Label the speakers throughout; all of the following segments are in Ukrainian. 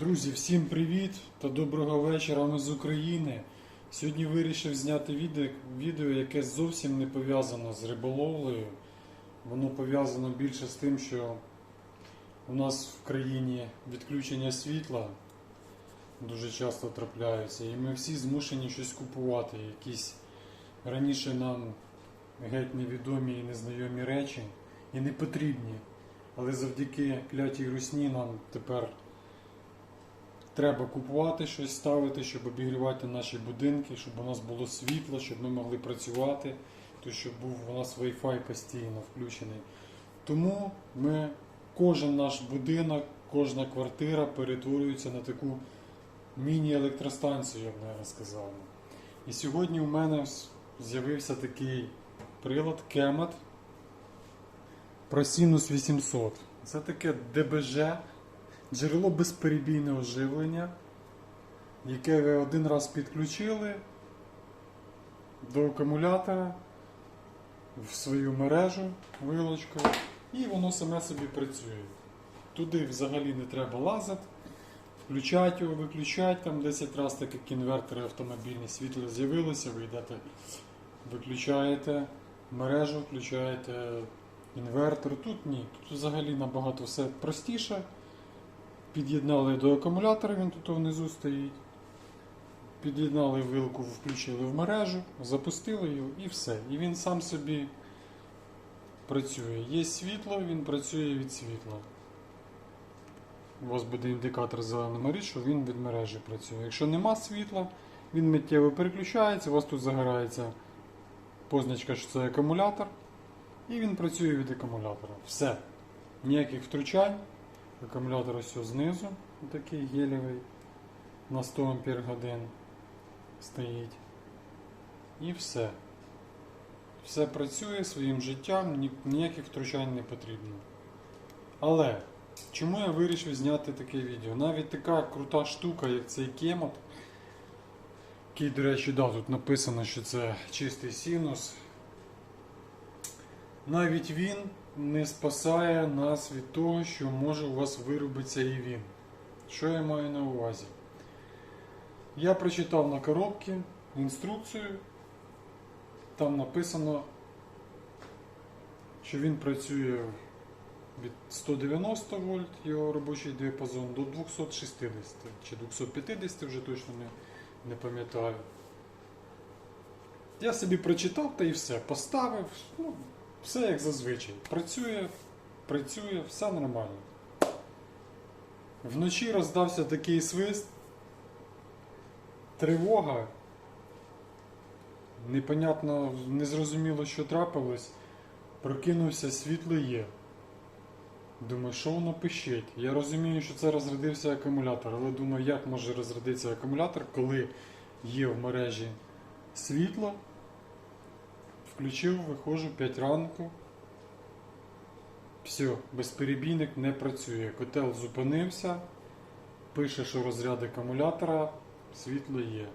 Speaker 1: Друзі, всім привіт та доброго вечора. Ми з України. Сьогодні вирішив зняти відео, яке зовсім не пов'язано з риболовлею. Воно пов'язано більше з тим, що у нас в країні відключення світла дуже часто трапляються, і ми всі змушені щось купувати. Якісь раніше нам геть невідомі і незнайомі речі і не потрібні. Але завдяки клятій русні нам тепер треба купувати щось, ставити, щоб обігрівати наші будинки, щоб у нас було світло, щоб ми могли працювати, то щоб був у нас Wi-Fi постійно включений. Тому ми, кожен наш будинок, кожна квартира перетворюється на таку міні-електростанцію, я б навіть сказав. І сьогодні у мене з'явився такий прилад Kemat Prosinus 800. Це таке ДБЖ, джерело безперебійного живлення, яке ви один раз підключили до акумулятора в свою мережу вилочкою, і воно саме собі працює. Туди взагалі не треба лазити, включати його, виключати там 10 разів, так як інвертори автомобільні, світло з'явилося, ви йдете, виключаєте мережу, включаєте інвертор. Тут ні, тут взагалі набагато все простіше. Під'єднали до акумулятора, він тут внизу стоїть. Під'єднали вилку, включили в мережу, запустили його і все. І він сам собі працює. Є світло, він працює від світла. У вас буде індикатор зеленого річ, що він від мережі працює. Якщо нема світла, він миттєво переключається, у вас тут загорається позначка, що це акумулятор. І він працює від акумулятора. Все. Ніяких втручань. Акумулятор ось знизу, такий гелєвий, на 100 Ампер годин стоїть. І все. Все працює своїм життям, ніяких втручань не потрібно. Але чому я вирішив зняти таке відео? Навіть така крута штука, як цей кемот, який, до речі, да, тут написано, що це чистий синус. Навіть він не спасає нас від того, що може у вас виробитися і він. Що я маю на увазі? Я прочитав на коробці інструкцію. Там написано, що він працює від 190 вольт, його робочий діапазон, до 260 чи 250 вже точно не, не пам'ятаю. Я собі прочитав та і все. Поставив. Ну, все як зазвичай. Працює, працює, все нормально. Вночі роздався такий свист. Тривога. Непонятно, незрозуміло, що трапилось. Прокинувся, світло є. Думаю, що воно пищить? Я розумію, що це розрядився акумулятор, але думаю, як може розрядитися акумулятор, коли є в мережі світло. Включив, виходжу 5 ранку. Все, безперебійник не працює. Котел зупинився. Пише, що розряд акумулятора, світло є.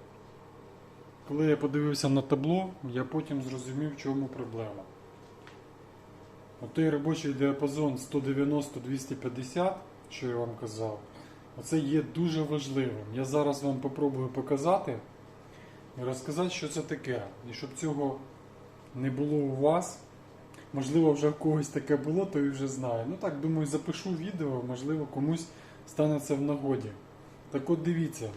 Speaker 1: Коли я подивився на табло, я потім зрозумів, в чому проблема. Отой робочий діапазон 190-250, що я вам казав, оце є дуже важливим. Я зараз вам попробую показати і розказати, що це таке. І щоб цього не було у вас. Можливо, вже в когось таке було, то і вже знає. Ну так, думаю, запишу відео, можливо, комусь стане це в нагоді. Так от дивіться.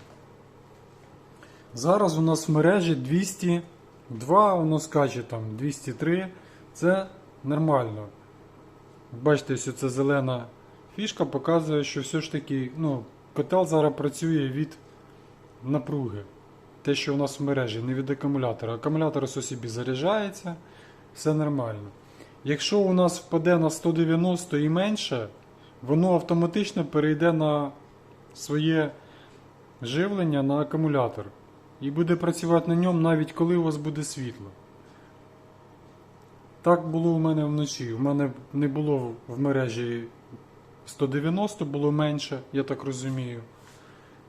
Speaker 1: Зараз у нас в мережі 202, воно скаче там 203. Це нормально. Бачите, що це зелена фішка показує, що все ж таки ну, котел зараз працює від напруги. Те, що у нас в мережі, не від акумулятора. Акумулятор ось собі заряджається, все нормально. Якщо у нас впаде на 190 і менше, воно автоматично перейде на своє живлення на акумулятор. І буде працювати на ньому навіть коли у вас буде світло. Так було у мене вночі. У мене не було в мережі 190, було менше, я так розумію.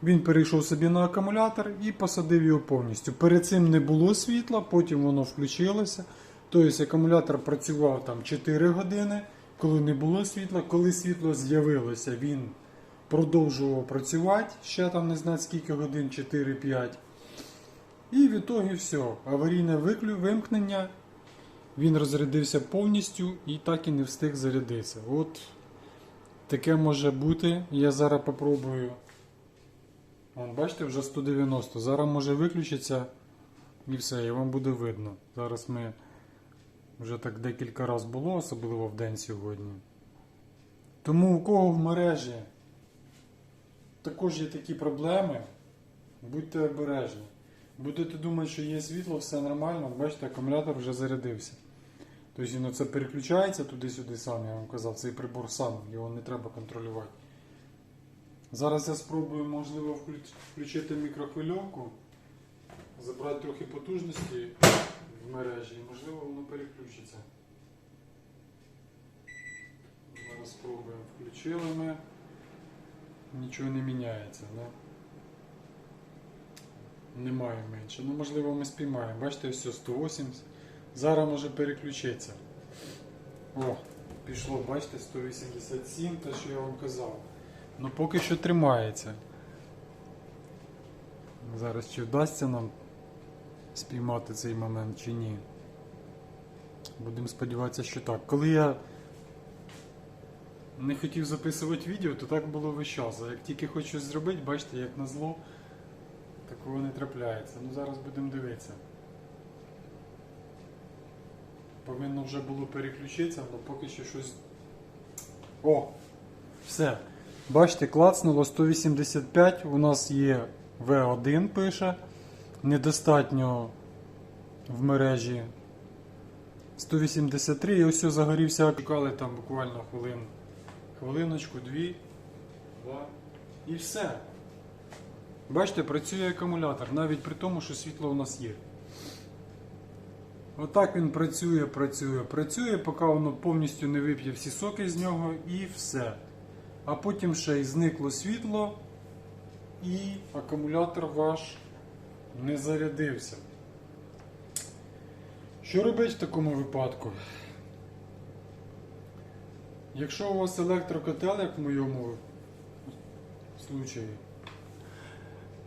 Speaker 1: Він перейшов собі на акумулятор і посадив його повністю. Перед цим не було світла, потім воно включилося. Тобто акумулятор працював там 4 години, коли не було світла. Коли світло з'явилося, він продовжував працювати ще там не знаю скільки годин, 4-5. І в ітогі все. Аварійне виклю- вимкнення. Він розрядився повністю і так і не встиг зарядитися. От таке може бути. Я зараз попробую. Вон, бачите, вже 190. Зараз може виключитися і все, і вам буде видно. Зараз ми вже так декілька разів було, особливо в день сьогодні. Тому у кого в мережі також є такі проблеми, будьте обережні. Будете думати, що є світло, все нормально, бачите, акумулятор вже зарядився. Тобто він оце переключається туди-сюди сам, я вам казав, цей прибор сам, його не треба контролювати. Зараз я спробую, можливо, включити мікрохвильовку, забрати трохи потужності в мережі і можливо воно переключиться. Зараз спробуємо. Включили ми. Нічого не міняється, да? Немає менше. Ну, можливо, ми спіймаємо. Бачите, все 180. Зараз може переключитися. О, пішло, бачите, 187, те, що я вам казав. Ну поки що тримається. Зараз чи вдасться нам спіймати цей момент чи ні. Будемо сподіватися, що так. Коли я не хотів записувати відео, то так було весь час. А як тільки хочу щось зробити, бачите, як на зло, такого не трапляється. Ну зараз будемо дивитися. Повинно вже було переключитися, але поки що щось. О! Все. Бачите, клацнуло 185, у нас є V1 пише. Недостатньо в мережі 183 і ось загорівся. Чекали там буквально хвилин, хвилиночку, дві, два. І все. Бачите, працює акумулятор, навіть при тому, що світло у нас є. Отак він працює, працює, працює, поки воно повністю не вип'є всі соки з нього і все. А потім ще й зникло світло, і акумулятор ваш не зарядився. Що робити в такому випадку? Якщо у вас електрокотел, як в моєму случаї,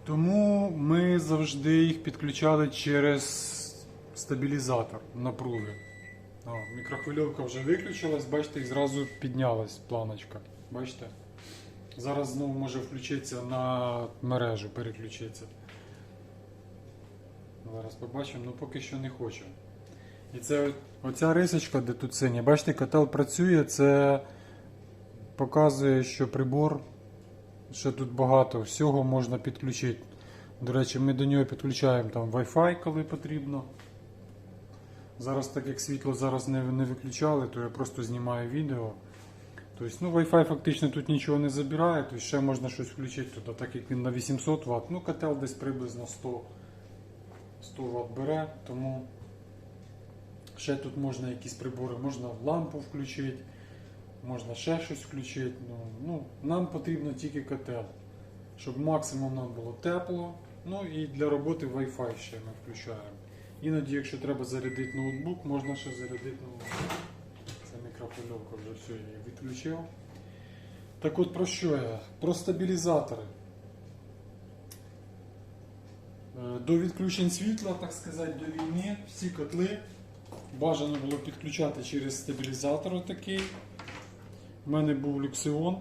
Speaker 1: тому ми завжди їх підключали через стабілізатор напруги. О, мікрохвильовка вже виключилась, бачите, і зразу піднялась планочка. Бачите? Зараз знову може включитися на мережу, переключитися. Зараз побачимо, ну поки що не хочу. І це оця рисочка, де тут синя, бачите, котел працює, це показує, що прибор, що тут багато всього можна підключити. До речі, ми до нього підключаємо там Wi-Fi, коли потрібно. Зараз, так як світло зараз не, не виключали, то я просто знімаю відео. Тобто, ну, Wi-Fi фактично тут нічого не забирає, тобто ще можна щось включити туди, так як він на 800 Вт. Ну, котел десь приблизно 100, 100 Вт бере, тому ще тут можна якісь прибори, можна лампу включити, можна ще щось включити. Ну, ну, нам потрібно тільки котел, щоб максимум нам було тепло. Ну і для роботи Wi-Fi ще ми включаємо. Іноді, якщо треба зарядити ноутбук, можна ще зарядити ноутбук. Це вже її відключив. Так от про що я? Про стабілізатори. Е, До відключень світла, так сказати, до війни всі котли бажано було підключати через стабілізатор такий. У мене був люксіон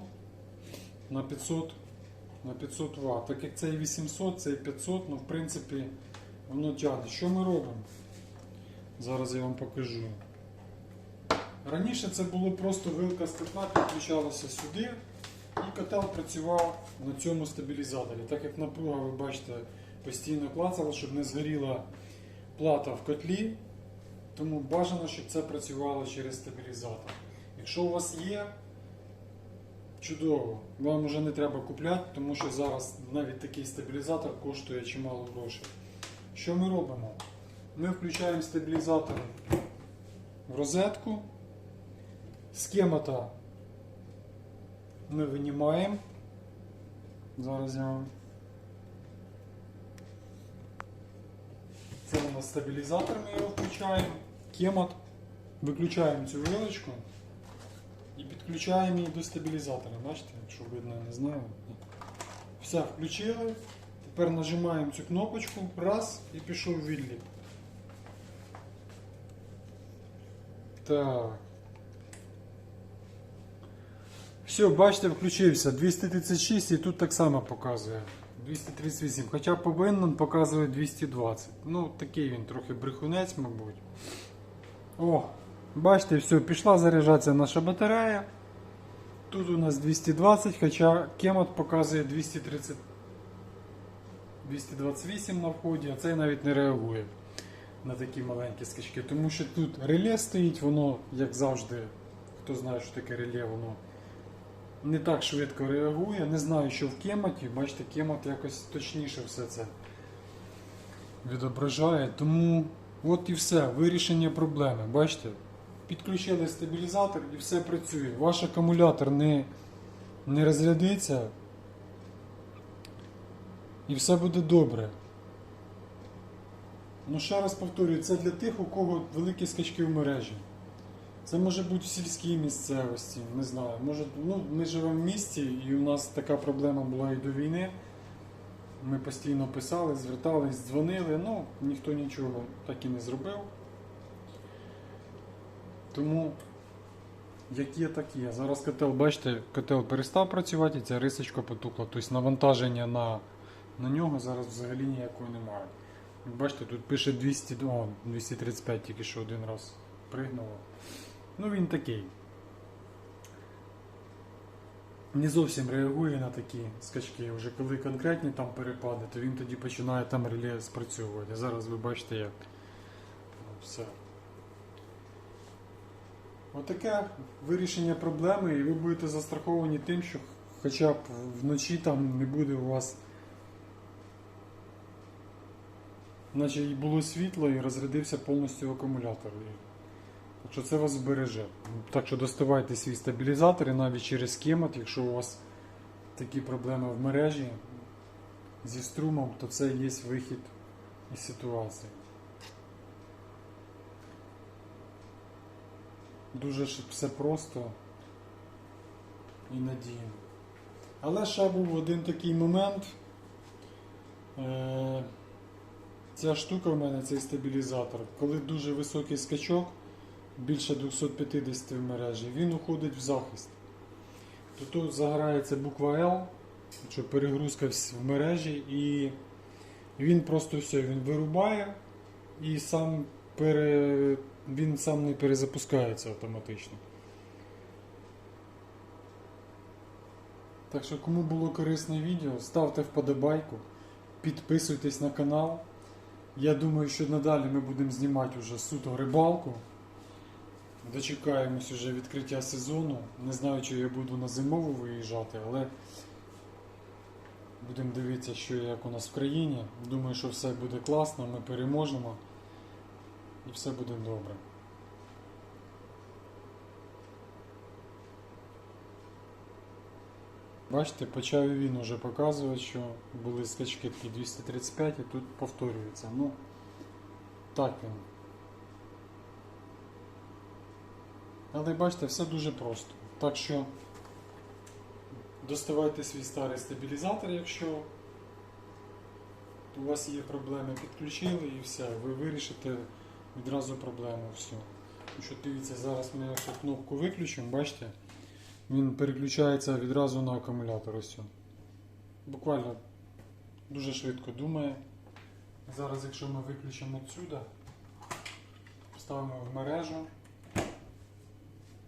Speaker 1: на 500 на 500 Вт. Так як цей 800, цей 500, ну в принципі воно тягне. Що ми робимо? Зараз я вам покажу. Раніше це було просто вилка з котла підключалася сюди, і котел працював на цьому стабілізаторі. Так як напруга, ви бачите, постійно клацала, щоб не згоріла плата в котлі, тому бажано, щоб це працювало через стабілізатор. Якщо у вас є, чудово, вам вже не треба купляти, тому що зараз навіть такий стабілізатор коштує чимало грошей. Що ми робимо? Ми включаємо стабілізатор в розетку. Схемата ми винімаємо. Зараз я вам. Це у нас стабілізатор, ми його включаємо. Кемат. Виключаємо цю вилочку. І підключаємо її до стабілізатора. Бачите, якщо видно, я не знаю. Все, включили. Тепер нажимаємо цю кнопочку, раз, і пішов відлік. Так. Все, бачите, включився. 236 і тут так само показує. 238. Хоча повинен показує 220. Ну, такий він трохи брехунець, мабуть. О, бачите, все, пішла заряджатися наша батарея. Тут у нас 220, хоча кемот показує 230, 228 на вході, а цей навіть не реагує на такі маленькі скачки. Тому що тут реле стоїть, воно, як завжди, хто знає, що таке реле, воно не так швидко реагує. Не знаю, що в кемоті. Бачите, кемот якось точніше все це відображає. Тому от і все, вирішення проблеми. Бачите? Підключили стабілізатор і все працює. Ваш акумулятор не, не розрядиться. І все буде добре. Ну, ще раз повторюю, це для тих, у кого великі скачки в мережі. Це може бути в сільській місцевості, не знаю. Може, ну, ми живемо в місті і у нас така проблема була і до війни. Ми постійно писали, звертались, дзвонили, ну ніхто нічого так і не зробив. Тому як є, так є. Зараз котел, бачите, котел перестав працювати і ця рисочка потухла. Тобто навантаження на, на нього зараз взагалі ніякого немає. Бачите, тут пише 200, о, 235, тільки що один раз пригнуло. Ну він такий. Не зовсім реагує на такі скачки. Вже коли конкретні там перепади, то він тоді починає там реле спрацьовувати. Зараз ви бачите як. Все. Отаке вирішення проблеми, і ви будете застраховані тим, що хоча б вночі там не буде у вас. Наче і було світло і розрядився повністю акумулятор. Що це вас збереже. Так що доставайте свій стабілізатор і навіть через кемот, якщо у вас такі проблеми в мережі зі струмом, то це є вихід із ситуації. Дуже все просто і надійно. Але ще був один такий момент. Е, Ця штука в мене, цей стабілізатор, коли дуже високий скачок, більше 250 в мережі, він уходить в захист. Тут загорається буква L, що перегрузка в мережі, і він просто все, він вирубає і сам пере... він сам не перезапускається автоматично. Так що, кому було корисне відео, ставте вподобайку, підписуйтесь на канал. Я думаю, що надалі ми будемо знімати вже суто рибалку. Дочекаємось уже відкриття сезону. Не знаю, чи я буду на зимову виїжджати, але будемо дивитися, що як у нас в країні. Думаю, що все буде класно, ми переможемо і все буде добре. Бачите, почав він уже показувати, що були скачки такі 235 і тут повторюється. Ну, так він. Але бачите, все дуже просто. Так що доставайте свій старий стабілізатор, якщо у вас є проблеми, підключили і все, ви вирішите відразу проблему всю. Що дивіться, зараз ми цю кнопку виключимо, бачите? Він переключається відразу на акумулятор. Ось. Буквально дуже швидко думає. Зараз, якщо ми виключимо отсюда, ставимо в мережу.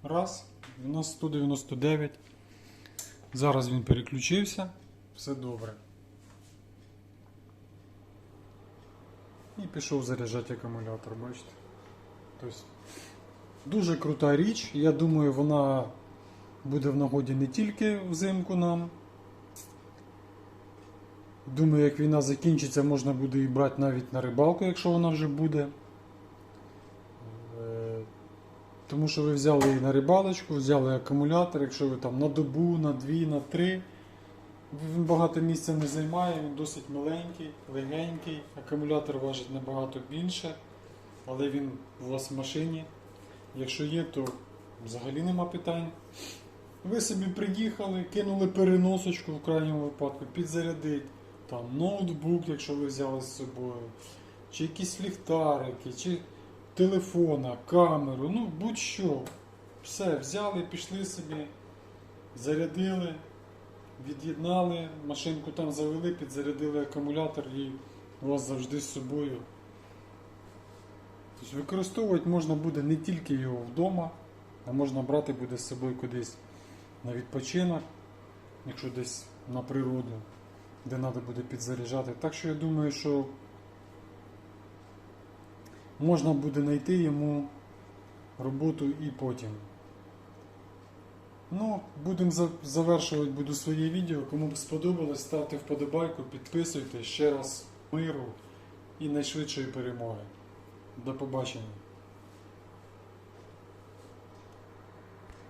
Speaker 1: Раз, у нас 199. Зараз він переключився, все добре. І пішов заряджати акумулятор, бачите? Тобто, дуже крута річ. Я думаю, вона буде в нагоді не тільки взимку нам. Думаю, як війна закінчиться, можна буде і брати навіть на рибалку, якщо вона вже буде. Тому що ви взяли і на рибалочку, взяли акумулятор, якщо ви там на добу, на дві, на три. Він багато місця не займає, він досить маленький, легенький. Акумулятор важить набагато більше, але він у вас в машині. Якщо є, то взагалі нема питань. Ви собі приїхали, кинули переносочку в крайньому випадку, підзарядить, там ноутбук, якщо ви взяли з собою, чи якісь ліхтарики, чи телефона, камеру, ну будь-що. Все, взяли, пішли собі, зарядили, від'єднали, машинку там завели, підзарядили акумулятор і у вас завжди з собою. Тобто використовувати можна буде не тільки його вдома, а можна брати буде з собою кудись на відпочинок, якщо десь на природу, де треба буде підзаряджати. Так що я думаю, що можна буде знайти йому роботу і потім. Ну, будемо завершувати буду своє відео. Кому б сподобалось, ставте вподобайку, підписуйтесь ще раз миру і найшвидшої перемоги. До побачення.